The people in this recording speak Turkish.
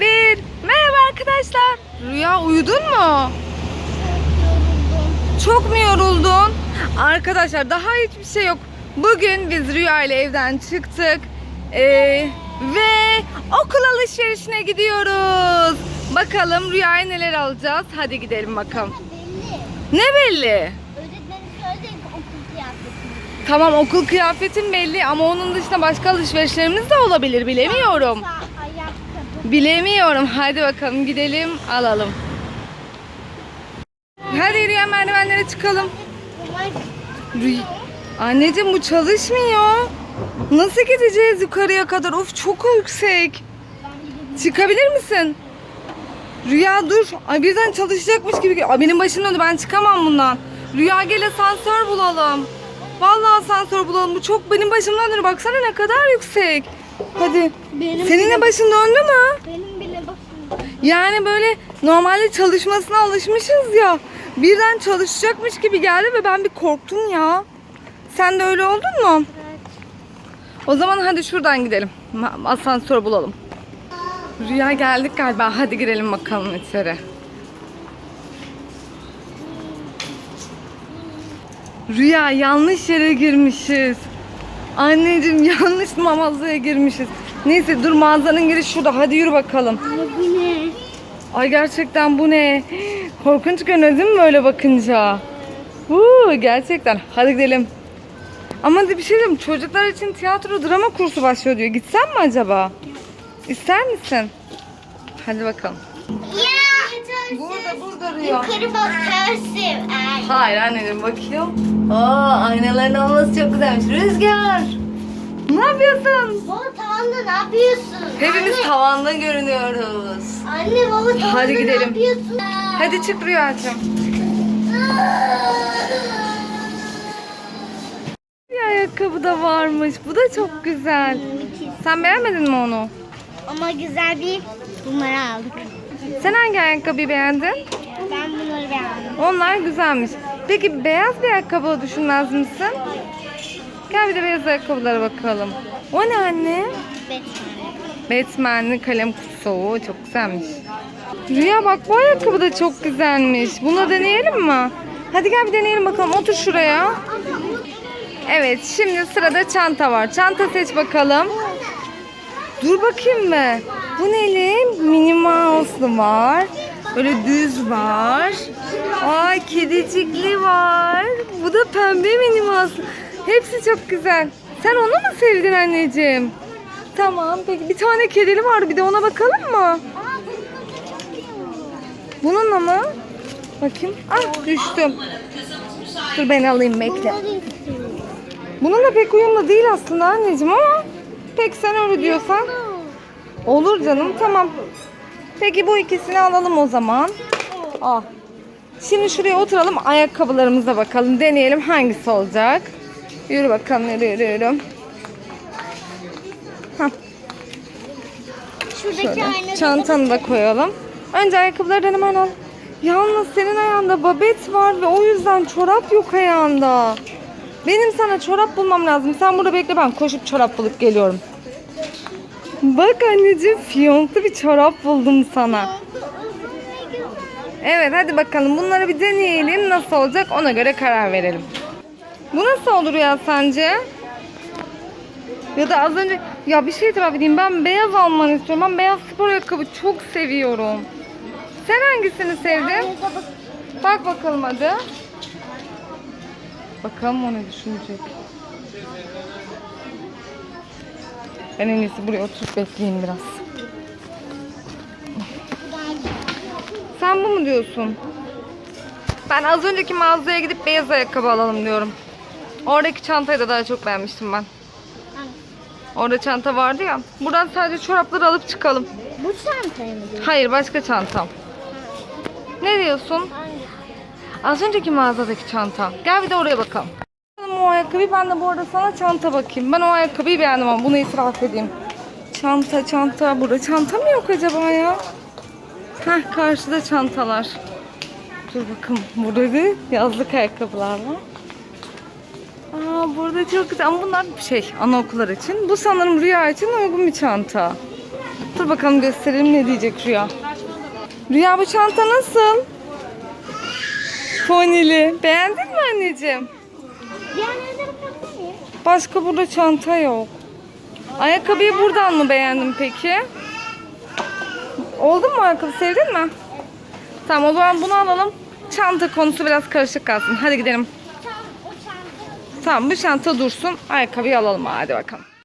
1. Merhaba arkadaşlar. Rüya uyudun mu? Çok mu yoruldun? Arkadaşlar daha hiçbir şey yok. Bugün biz Rüya ile evden çıktık. Ee, ve okul alışverişine gidiyoruz. Bakalım Rüya'ya neler alacağız. Hadi gidelim bakalım. Ne belli? Öğretmenim söyledi okul kıyafetini. Tamam okul kıyafetin belli ama onun dışında başka alışverişlerimiz de olabilir bilemiyorum. Ayakkabı. Bilemiyorum. Hadi bakalım gidelim alalım. Hadi yürüyen merdivenlere çıkalım. Rüy- Anneciğim bu çalışmıyor. Nasıl gideceğiz yukarıya kadar? Of çok yüksek. Çıkabilir misin? Rüya dur. Ay birden çalışacakmış gibi. Ay benim başım döndü. Ben çıkamam bundan. Rüya gel asansör bulalım. Vallahi asansör bulalım. Bu çok benim başımdan döndü. Baksana ne kadar yüksek. Hadi. Benim Senin de başın döndü mü? benim bile bakın. Yani böyle normalde çalışmasına alışmışız ya. Birden çalışacakmış gibi geldi ve ben bir korktum ya. Sen de öyle oldun mu? Evet. O zaman hadi şuradan gidelim. Asansör bulalım. Rüya geldik galiba. Hadi girelim bakalım içeri. Rüya yanlış yere girmişiz. Anneciğim yanlış mağazaya girmişiz. Neyse dur mağazanın girişi şurada. Hadi yürü bakalım. Ama bu ne? Ay gerçekten bu ne? Korkunç görünüyor değil mi böyle bakınca? Huu, gerçekten. Hadi gidelim. Ama bir şey diyeyim. Çocuklar için tiyatro drama kursu başlıyor diyor. Gitsen mi acaba? İster misin? Hadi bakalım. Ya. Rüya. Yukarı bakarsın. Ay. Hayır anneciğim bakayım. Aa aynaların olması çok güzelmiş. Rüzgar. Ne yapıyorsun? Baba tavanda ne yapıyorsun? Hepimiz Anne, tavanda görünüyoruz. anne baba tavanda Hadi gidelim. ne yapıyorsun? Hadi çık Rüyacığım. Bir ayakkabı da varmış. Bu da çok güzel. Sen beğenmedin mi onu? Ama güzel bir bunları aldık. Sen hangi ayakkabıyı beğendin? Beğendim. Onlar güzelmiş. Peki beyaz bir ayakkabı düşünmez misin? Gel bir de beyaz ayakkabılara bakalım. O ne anne? Batman. Batman'li kalem kutusu. Oo, çok güzelmiş. Rüya bak bu ayakkabı da çok güzelmiş. Bunu deneyelim mi? Hadi gel bir deneyelim bakalım. Otur şuraya. Evet şimdi sırada çanta var. Çanta seç bakalım. Dur bakayım mı? Bu neli? Minnie Mouse'lu var. Böyle düz var. Ay kedicikli var. Bu da pembe Minnie Mouse. Hepsi çok güzel. Sen onu mu sevdin anneciğim? Tamam peki bir tane kedili var bir de ona bakalım mı? Bununla mı? Bakayım. Ah düştüm. Dur ben alayım bekle. Bununla pek uyumlu değil aslında anneciğim ama pek sen öyle diyorsan. Olur canım tamam. Peki bu ikisini alalım o zaman. Al. Şimdi şuraya oturalım ayakkabılarımıza bakalım. Deneyelim hangisi olacak. Yürü bakalım yürü yürü yürü. Hah, Şuradaki şöyle. aynada Çantanı da koyalım. Önce ayakkabılardan hemen al. Yalnız senin ayağında babet var ve o yüzden çorap yok ayağında. Benim sana çorap bulmam lazım. Sen burada bekle ben koşup çorap bulup geliyorum. Bak anneciğim fiyonklu bir çorap buldum sana. Evet hadi bakalım bunları bir deneyelim. Nasıl olacak ona göre karar verelim. Bu nasıl olur ya sence? Ya da az önce ya bir şey itiraf edeyim ben beyaz almanı istiyorum. Ben beyaz spor ayakkabı çok seviyorum. Sen hangisini sevdin? Bak bakalım hadi. Bakalım o ne düşünecek. Ben en iyisi buraya oturup bekleyeyim biraz. Sen bu mu diyorsun? Ben az önceki mağazaya gidip beyaz ayakkabı alalım diyorum. Oradaki çantayı da daha çok beğenmiştim ben. Orada çanta vardı ya. Buradan sadece çorapları alıp çıkalım. Bu çantayı mı diyorsun? Hayır başka çantam. Ne diyorsun? Az önceki mağazadaki çanta. Gel bir de oraya bakalım. Ayakkabıyı ben de bu arada sana çanta bakayım. Ben o ayakkabıyı beğendim ama bunu itiraf edeyim. Çanta çanta. Burada çanta mı yok acaba ya? Heh karşıda çantalar. Dur bakalım. Burada da yazlık ayakkabılar var. Aa burada çok güzel ama bunlar şey anaokullar için. Bu sanırım rüya için uygun bir çanta. Dur bakalım gösterelim ne diyecek Rüya. Rüya bu çanta nasıl? Ponili. Beğendin mi anneciğim? Başka burada çanta yok. Ayakkabıyı buradan mı beğendin peki? Oldu mu ayakkabı? Sevdin mi? Tamam o zaman bunu alalım. Çanta konusu biraz karışık kalsın. Hadi gidelim. Tamam bu çanta dursun. Ayakkabıyı alalım hadi bakalım.